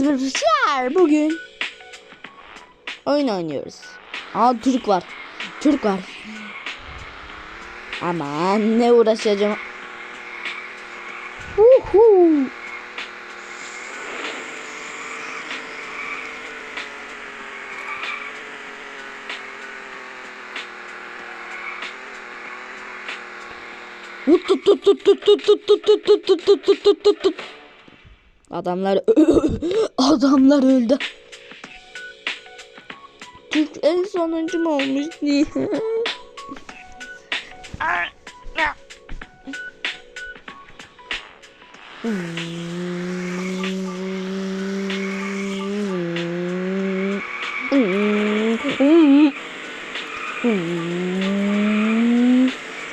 arkadaşlar bugün oyun oynuyoruz. Aa Türk var. Türk var. Aman ne uğraşacağım. Uhu. Tut tut tut tut tut tut tut tut tut tut tut tut tut. Adamlar adamlar öldü. Türk en sonuncu mu olmuş diye.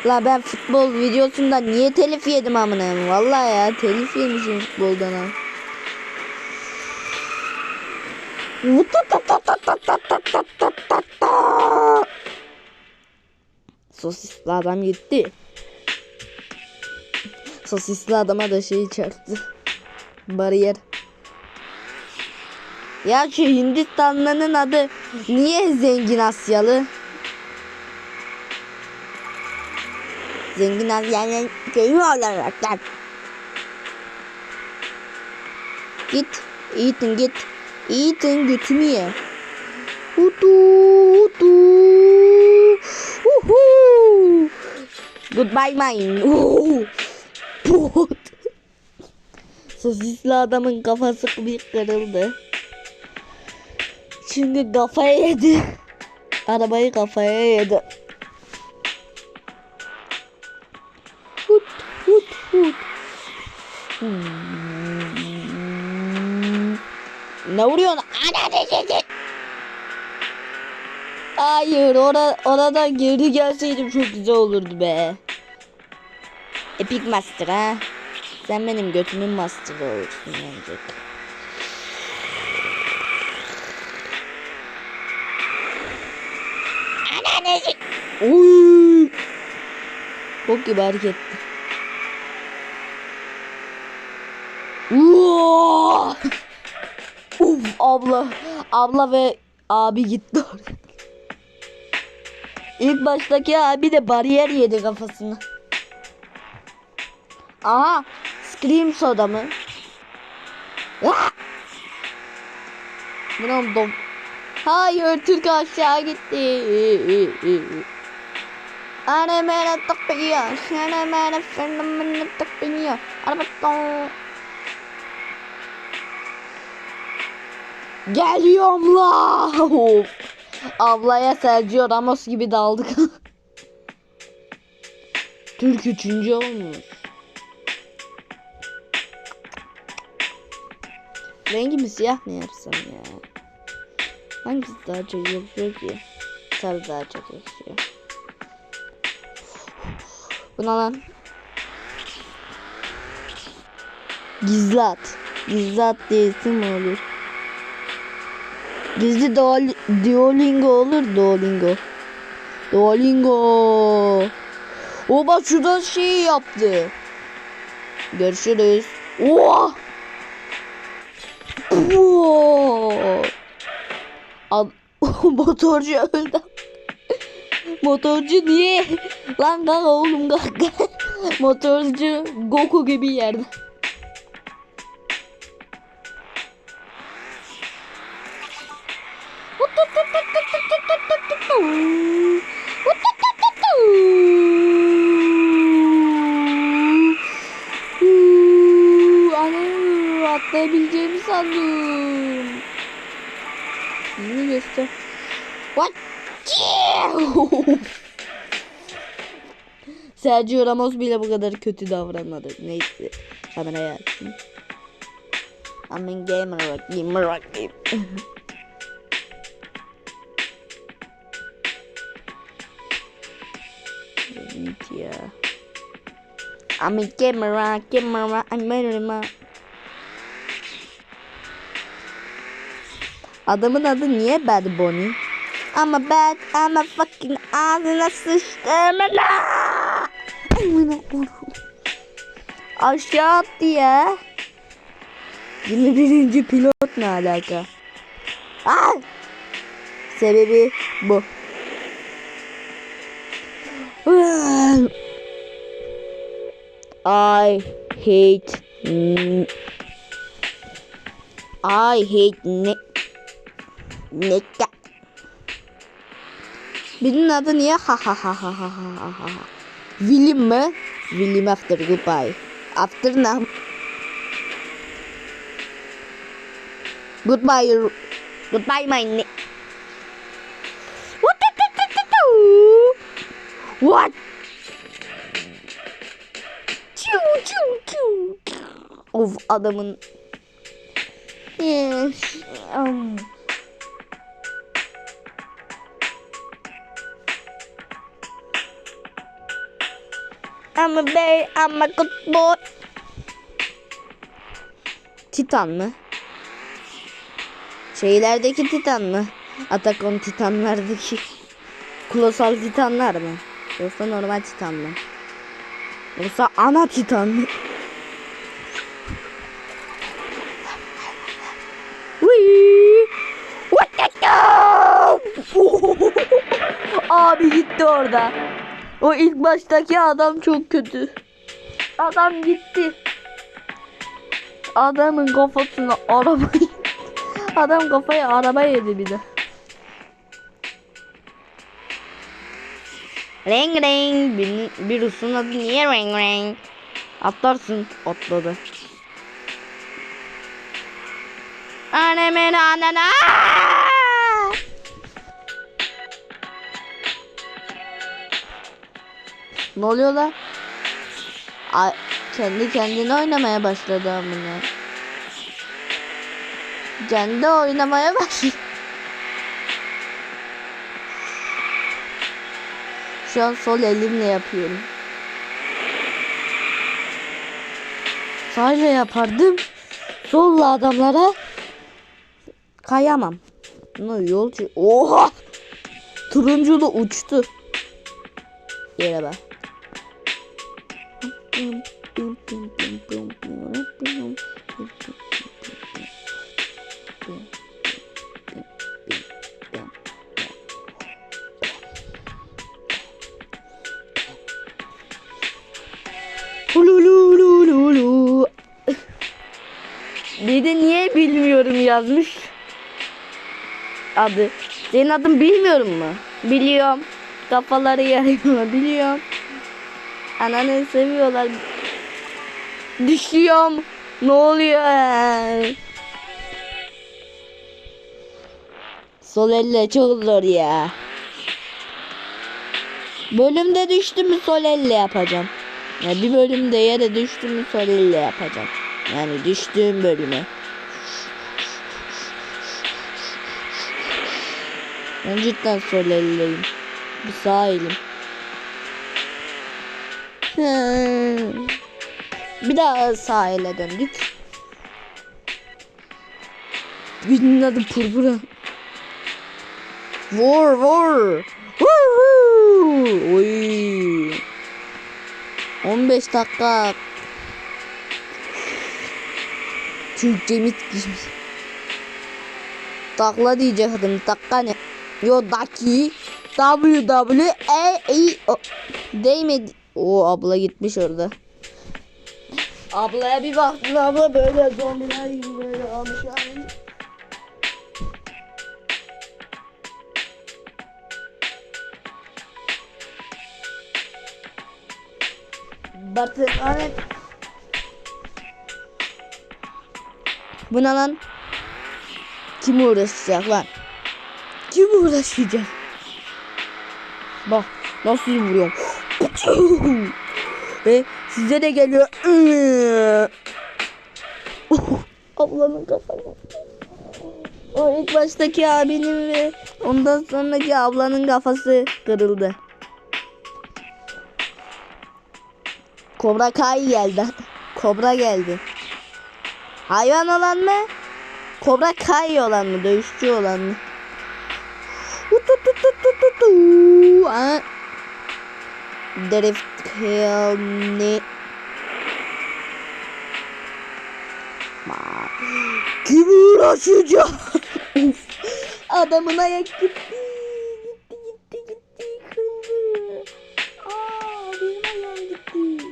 La ben futbol videosunda niye telif yedim amına? Vallahi ya telif yemişim futboldan ha. Sosisli adam gitti. Sosisli adama da şey çarptı. Bariyer. Ya şu Hindistanlı'nın adı niye zengin Asyalı? Zengin Asyalı'nın köyü olarak. Git. Ethan git. Ethan götünü ye. Hutu hutu. Uhu. Goodbye mine. Put. Sosisli adamın kafası bir kırıldı. Çünkü kafaya yedi. Arabayı kafaya yedi. Ne vuruyorsun? Ana dedi. Hayır ora, oradan geri gelseydim çok güzel olurdu be. Epic Master ha. Sen benim götümün master'ı olursun bence. Ananezi. Uy. Bok gibi hareketti. Uaa! Uf abla abla ve abi gitti oraya. İlk baştaki abi de bariyer yedi kafasına. Aha Scream soda mı? Bu ne dom? Hayır Türk aşağı gitti. Ana bana takıyor. Sana bana fenomenle takıyor. Arabaton. Geliyorum la. Of. Ablaya Sergio Ramos gibi daldık. Türk üçüncü olmuş. Rengi mi siyah mı yapsam ya? Hangisi daha çok yakışıyor ki? Sarı daha çok yakışıyor. Buna lan. Gizli at. Gizli at diye isim mi olur? Gizli Duol Duolingo olur Duolingo. Duolingo. O bak şurada şey yaptı. Görüşürüz. Oha. Ad motorcu öldü. motorcu niye? Lan kalk oğlum kalk. motorcu Goku gibi yerde. kazandım. Yeni geçti. What? Sergio Ramos bile bu kadar kötü davranmadı. Neyse. Kameraya attım. I'm a gamer rock, gamer rock Yeah. I'm a gamer, gamer, I'm a gamer. Adamın adı niye Bad Bunny? Ama bad, ama fucking ağzına sıçtım. Aşağı attı ya. 21. pilot ne alaka? Aa! Sebebi bu. I hate I hate Nette. Birinin adı niye ha ha ha ha ha ha ha ha. William mı? William after goodbye. After now. Goodbye. Goodbye my ne? What? What? Çiu çiu çiu. Of adamın. Yes. Um. A bear, I'm a good boy. Titan mı? Şeylerdeki Titan mı? Attack on Titanlardaki Kolosal Titanlar mı? Yoksa normal Titan mı? Yoksa ana Titan mı? Abi gitti orada. O ilk baştaki adam çok kötü. Adam gitti. Adamın kafasına araba Adam kafaya araba yedi bir de. Ring ring. Bir, bir Rus'un adı niye ring ring? Atlarsın. Atladı. Annemin anana. Ne oluyor lan? Ay, kendi kendine oynamaya başladı amına. Kendi oynamaya başladı. Şu an sol elimle yapıyorum. Sağla yapardım. Solla adamlara kayamam. Ne yolcu? Oha! Turunculu uçtu. Yere bak. Bir de niye bilmiyorum yazmış. Adı. Senin adın bilmiyorum mu? Biliyorum. Kafaları yarıyor biliyorum. Ananı seviyorlar. Düşüyorum. Ne oluyor? Sol elle çok zor ya. Bölümde düştü mü sol elle yapacağım. Ya bir bölümde yere düştü mü sol elle yapacağım. Yani düştüğüm bölüme. Ben cidden sol elleyim. Bir sağ elim. Bir daha sağ ele döndük. Birinin adı Purpura. Vur vur. Woohoo! Oy. 15 dakika. Türkçe mit gibi. Takla diyecektim. Dakika ne? Yo daki. W W E O. Değmedi. O abla gitmiş orada. Ablaya bir baktın abla böyle zombiler gibi böyle almış yani. Batı hani Bu ne lan? Kim uğraşacak lan? Kim uğraşacak? Bak nasıl vuruyorum. Ve size de geliyor. Ablanın kafası. O ilk baştaki abinin ve ondan sonraki ablanın kafası kırıldı. Kobra Kai geldi. Kobra geldi. Hayvan olan mı? Kobra Kai olan mı? Dövüşçü olan mı? Ututututututu. Ha? Drift kill ne? uğraşma. Kim uğraşacak? Of. Adamın ayak gitti. Gitti gitti gitti. Kırıldı. Aa benim ayağım gitti.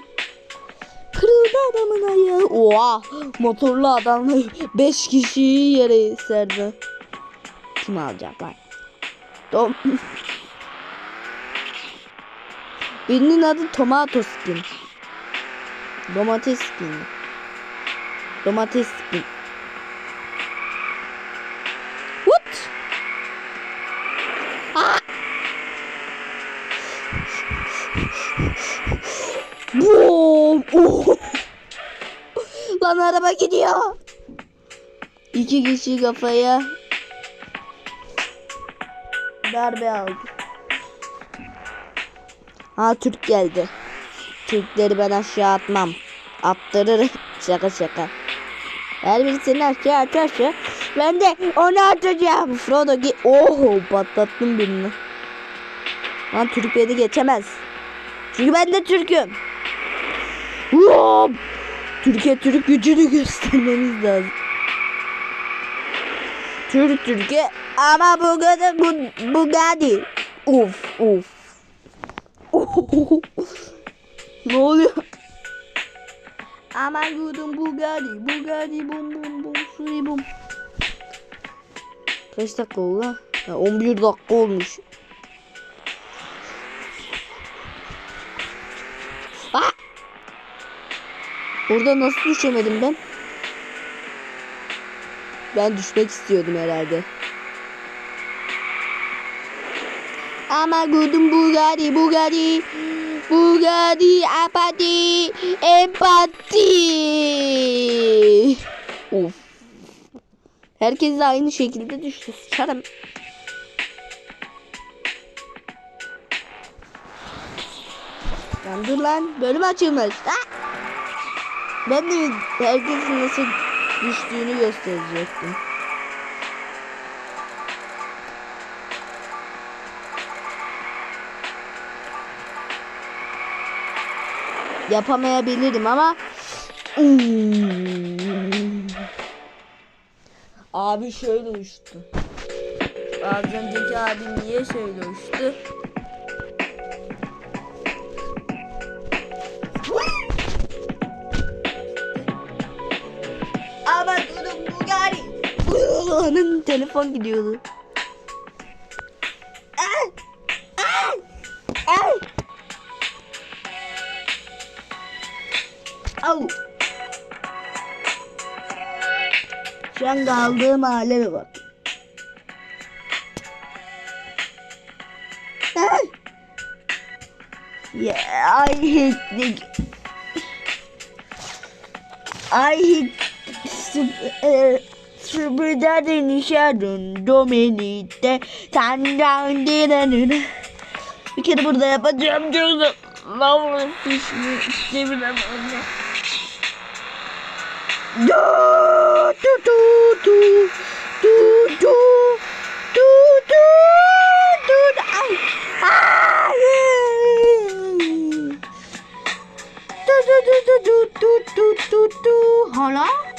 Kırıldı adamın ayağı. Oha motorlu adamla 5 kişiyi yere serdi. Kim alacak lan? Birinin adı Tomato Skin. Domates Skin. Domates Skin. What? Aa! Boom! Oh! Lan araba gidiyor. İki kişi kafaya darbe aldı. Ha Türk geldi. Türkleri ben aşağı atmam. Attırırım. Şaka şaka. Her birisini aşağı atarsa ben de onu atacağım. Frodo ki oho patlattım birini. Lan Türk beni geçemez. Çünkü ben de Türk'üm. Türkiye Türk gücünü göstermemiz lazım. Türk Türkiye ama bu kadar bu Bugatti. Uf uf. ne oluyor? Aman gudum Bugatti, Bugatti bum bum bum suy bum. Kaç dakika oldu lan? Ya 11 dakika olmuş. Ah! Orada nasıl düşemedim ben? Ben düşmek istiyordum herhalde. Ama gudum Bugatti, Bugatti, Bugatti, apati, empati. Of. Herkes de aynı şekilde düştü. Sıçarım. Lan dur lan. Bölüm açılmış. Ben de herkesin nasıl düştüğünü gösterecektim. Yapamayabilirim ama. Abi şöyle uçtu. Az önceki abi niye şöyle uçtu? Ama telefon gidiyordu. Au! Şu an kaldığım hale bak. Ay! Yeah, I hate the... I hate super, super daddy nişadın dominite tandan dinanın. Bir kere burada yapacağım ay ay du du du du du du Hala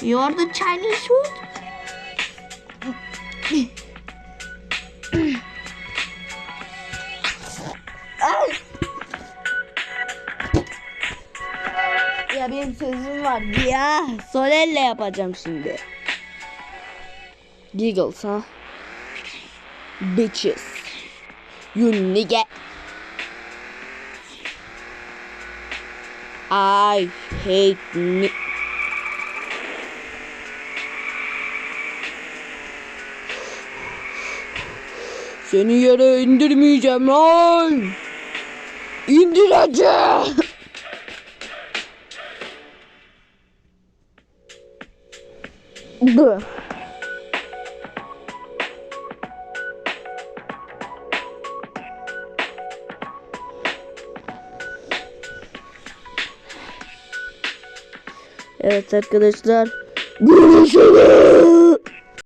you are the Chinese food benim sözüm var ya. Sol elle yapacağım şimdi. Giggles ha. Bitches. You nigga. I hate ni Seni yere indirmeyeceğim lan. İndireceğim. Bu. Evet arkadaşlar. Görüşürüz.